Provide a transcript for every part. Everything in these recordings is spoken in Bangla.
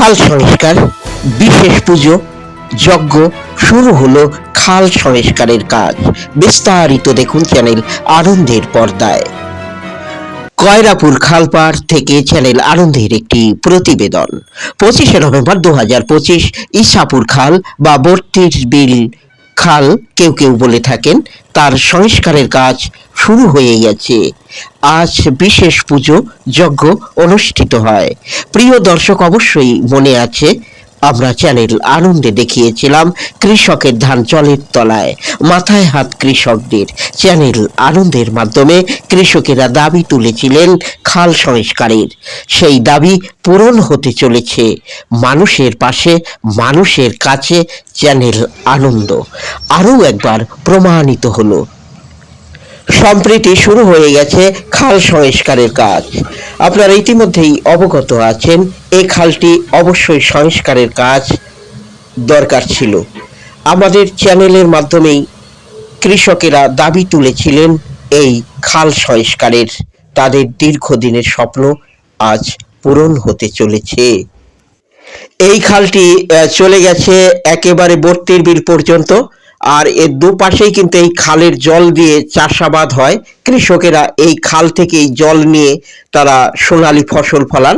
খাল সংস্কার, বিশেষ পুজো, যজ্ঞ শুরু হলো খাল সংস্কারের কাজ। বিস্তারিত দেখুন চ্যানেল আনন্দের পর্দায়। কয়রাপুর খালপাড় থেকে চ্যানেল আনন্দের একটি প্রতিবেদন। পঁচিশে নভেম্বর দু হাজার পঁচিশ ইসাপুর খাল বা বর্তির বিল খাল কেউ কেউ বলে থাকেন, তার সংস্কারের কাজ শুরু হয়ে গেছে আজ বিশেষ পুজো, যজ্ঞ অনুষ্ঠিত হয়। প্রিয় দর্শক অবশ্যই মনে আছে আমরা চ্যানেল আনন্দে দেখিয়েছিলাম কৃষকের ধান জলের তলায়। মাথায় হাত কৃষকদের। চ্যানেল আনন্দের মাধ্যমে কৃষকেরা দাবি তুলেছিলেন খাল সংস্কারের। সেই দাবি পূরণ হতে চলেছে। মানুষের পাশে, মানুষের কাছে চ্যানেল আনন্দ। আরও একবার প্রমাণিত হলো। সম্প্রীতি শুরু হয়ে গেছে খাল সংস্কারের কাজ। আপনারা ইতিমধ্যেই অবগত আছেন এই খালটি অবশ্যই সংস্কারের কাজ দরকার ছিল। আমাদের চ্যানেলের মাধ্যমেই কৃষকেরা দাবি তুলেছিলেন, এই খাল সংস্কারের তাদের দীর্ঘদিনের স্বপ্ন আজ পূরণ হতে চলেছে। এই খালটি চলে গেছে একেবারে বর্তির বিল পর্যন্ত। আর এর দুপাশেই কিন্তু এই খালের জল দিয়ে চাষাবাদ হয়। কৃষকেরা এই খাল থেকেই জল নিয়ে তারা সোনালী ফসল ফলান।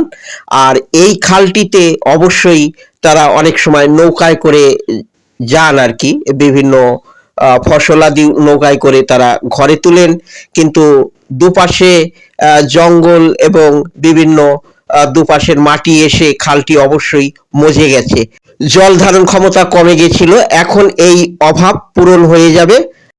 আর এই খালটিতে অবশ্যই তারা অনেক সময় নৌকায় করে যান আর কি। বিভিন্ন ফসলাদি নৌকায় করে তারা ঘরে তুলেন। কিন্তু দুপাশে জঙ্গল এবং বিভিন্ন দুপাশের মাটি এসে খালটি অবশ্যই মজে গেছে। জল ধারণ ক্ষমতা কমে গেছিল, এখন এই অভাব পূরণ হয়ে যাবে।